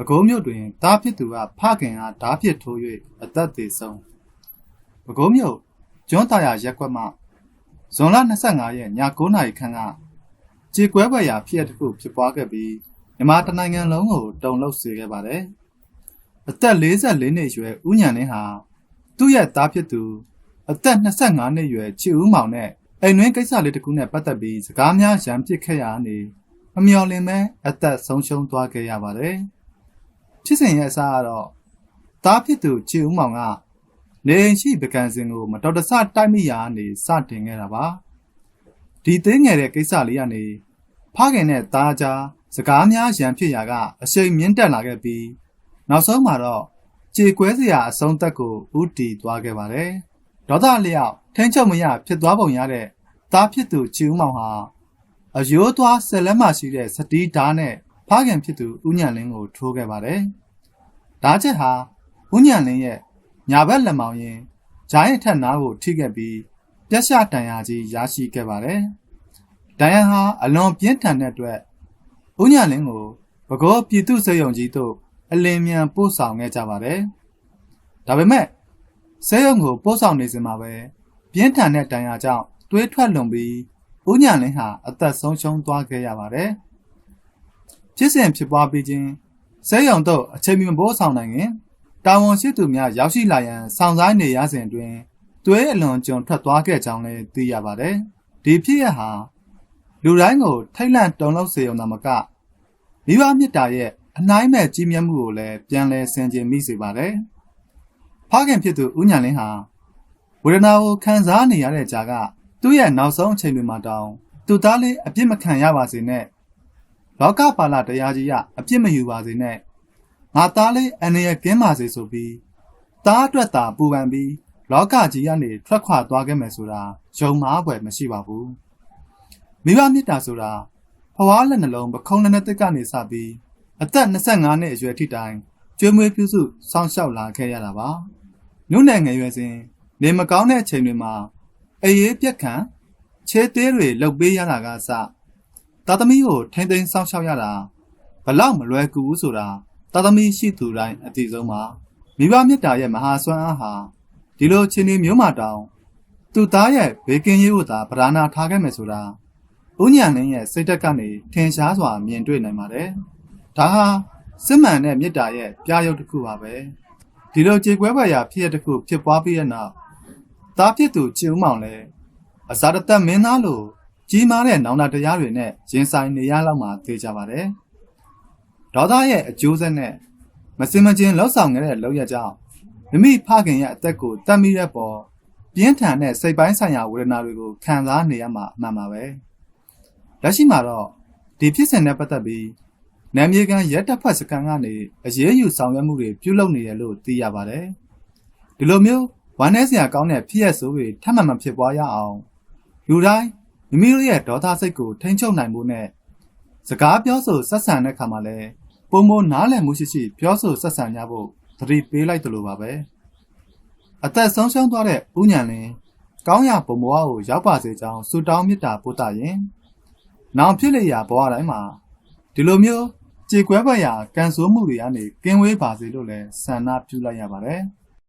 ပဲခူးမြို့တွင်တားဖြစ်သူကဖခင်အားဓားပစ်ထိုး၍အသက်သေဆုံးပဲခူးမြို့ကျွန်းတာယာရက်ကွက်မှဇွန်လ25ရက်ည9:00နာရီခန့်ကကြေကွဲပွဲရာဖြစ်ရတစ်ခုဖြစ်ပွားခဲ့ပြီးမြန်မာတနိုင်ငံလုံးကိုတုန်လှုပ်စေခဲ့ပါတယ်အသက်44နှစ်အရွယ်ဦးညံလင်းဟာသူ့ရဲ့သားဖြစ်သူအသက်25နှစ်အရွယ်ချစ်ဦးမောင်နဲ့အိမ်တွင်းကိစ္စလေးတစ်ခုနဲ့ပတ်သက်ပြီးစကားများရန်ပစ်ခဲ့ရကနေမမျော်လင့်မဲအသက်ဆုံးရှုံးသွားခဲ့ရပါတယ် ဖြစ်စဉ်ရဲ့အစကတော့သားဖြစ်သူချစ်ဦးမောင်ကနေအိမ်ရှိပကံစင်ကိုမတော်တဆတိုက်မိရာကနေစတင်ခဲ့တာပါဒီသေးငယ်တဲ့ကိစ္စလေးကနေဖခင်နဲ့သားကြားစကားများရန်ဖြစ်ရာကအရှိန်မြင့်တက်လာခဲ့ပြီးနောက်ဆုံးမှာတော့ကြေကွဲစရာအဆုံးသက်ကိုဥတီသွားခဲ့ပါတယ်ဒေါသလျောက်ထင်းချုပ်မရဖြစ်သွားပုံရတဲ့သားဖြစ်သူချီဦးမောင်ဟာအယိုးသွားဆက်လက်မှရှိတဲ့စတီးဓာတ်နဲ့ ဖခင်ဖြစ်သူဦးညံလင်းကိုထိုးခဲ့ပါတယ်ဓာတ်ချက်ဟာဦးညံလင်းရဲ့ညာဘက်လက်မောင်ရင်ဂျိုင်းအထက်နားကိုထိခဲ့ပြီးပြက်ရှတန်ရာကြီးရရှိခဲ့ပါတယ်ဒိုင်ယန်ဟာအလွန်ပြင်းထန်တဲ့အတွက်ဦးညံလင်းကိုဘကောပြည်သူစေယုံကြီးတို့အလင်းမြန်ပို့ဆောင်ခဲ့ကြပါတယ်ဒါပေမဲ့ဆေးရုံကိုပို့ဆောင်နေစဉ်မှာပဲပြင်းထန်တဲ့ဒဏ်ရာကြောင့်သွေးထွက်လွန်ပြီးဦးညံလင်းဟာအသက်ဆုံးရှုံးသွားခဲ့ရပါတယ်။ ဖြစ်စဉ်ဖြစ်ပွားပြီးချင်းဆေးရုံတို့အချိန်မီမပို့ဆောင်နိုင်ခင်တာဝန်ရှိသူများရောက်ရှိလာရန်ဆောင်ဆိုင်နေရစဉ်အတွင်းသွေးအလွန်ကျွံထွက်သွားခဲ့ကြောင်းလည်းသိရပါတယ်။ဒီဖြစ်ရဟာလူတိုင်းကိုထိတ်လန့်တုန်လှုပ်စေုံသာမကမိဘမြစ်တာရဲ့အနှိုင်းမဲ့ကြီးမြတ်မှုကိုလည်းပြန်လည်ဆင်ခြင်မိစေပါတယ်။ဖခင်ဖြစ်သူဦးညံလင်းဟာဝေဒနာကိုခံစားနေရတဲ့ကြာကသူ့ရဲ့နောက်ဆုံးအချိန်တွေမှာတောင်သူသားလေးအပြစ်မခံရပါစေနဲ့ လောကပါဠတရားကြီးကအပြစ်မယူပါစေနဲ့ငါသားလေးအနေရကင်းပါစေဆိုပြီးသားအတွက်သာပူပန်ပြီးလောကကြီးကနေထွက်ခွာသွားခဲ့မယ်ဆိုတာယုံမှားဖွယ်မရှိပါဘူးမိဘမေတ္တာဆိုတာဖွားလက်နှလုံးပခုံးလက်နဲ့တက်ကနေစပြီးအသက်25နှစ်အရွယ်ထိတိုင်ကျွေးမွေးပြုစုစောင့်ရှောက်လာခဲ့ရတာပါနုနယ်ငယ်ရွယ်စဉ်နေမကောင်းတဲ့အချိန်တွေမှာအေးရေးပြက်ခံခြေသေးတွေလှုပ်ပေးရတာကစ သာသမီကိုထိမ့်သိမ်းစောင့်ရှောက်ရတာဘလောက်မလွယ်ကူဘူးဆိုတာသာသမီရှိသူတိုင်းအသိဆုံးပါမိဘမြတ်တာရဲ့မဟာစွမ်းအားဟာဒီလိုချင်းနေမျိုးမှတောင်သူသားရဲ့ဘေကင်းရေးကိုသာဗราနာထားခဲ့မယ်ဆိုတာဦးညံလင်းရဲ့စိတ်တက်ကနေထင်ရှားစွာမြင်တွေ့နိုင်ပါတယ်ဒါဟာစစ်မှန်တဲ့မေတ္တာရဲ့ပြရုပ်တစ်ခုပါပဲဒီလိုကြေကွဲပွားရာဖြစ်ရတစ်ခုဖြစ်ပွားပြီးတဲ့နောက်သားဖြစ်သူချီဦးမောင်လည်းအစာတသက်မင်းသားလို ကြီးမားတဲ့နောင်တတရားတွေနဲ့ရင်ဆိုင်နေရလောက်မှသိကြပါတယ်ဒေါသရဲ့အကျိုးဆက်နဲ့မစင်မချင်းလှောက်ဆောင်ခဲ့တဲ့လောက်ရကြောင်းမိမိဖခင်ရဲ့အသက်ကိုတတ်မိတဲ့ပေါ်ပြင်းထန်တဲ့စိတ်ပိုင်းဆိုင်ရာဝေဒနာတွေကိုခံစားနေရမှာအမှန်ပါပဲလက်ရှိမှာတော့ဒီဖြစ်စဉ်နဲ့ပတ်သက်ပြီးနာမည်ကန်ရက်တပ်ဖတ်စကန်ကနေအရေးယူဆောင်ရွက်မှုတွေပြုလုပ်နေတယ်လို့သိရပါတယ်ဒီလိုမျိုးဝမ်းနည်းစရာကောင်းတဲ့ဖြစ်ရဆိုးတွေထပ်မံမဖြစ်ပွားရအောင်လူတိုင်း မိမိတို့ရဲ့ဒေါသစိတ်ကိုထိန်းချုပ်နိုင်ဖို့နဲ့စကားပြောဆိုဆက်ဆံတဲ့အခါမှာလည်းပုံမနားလည်မှုရှိရှိပြောဆိုဆက်ဆံကြဖို့သတိပေးလိုက်တယ်လို့ပါပဲအသက်ဆုံးရှုံးသွားတဲ့ဥညာလင်းကောင်းရာပုံဘဝကိုရောက်ပါစေကြောင်းဆုတောင်းမေတ္တာပို့တာရင်နောင်ဖြစ်လျာဘဝတိုင်းမှာဒီလိုမျိုးကြေကွဲပွက်ရာကန်ဆိုးမှုတွေကနေကင်းဝေးပါစေလို့လည်းဆန္ဒပြုလိုက်ရပါတယ်။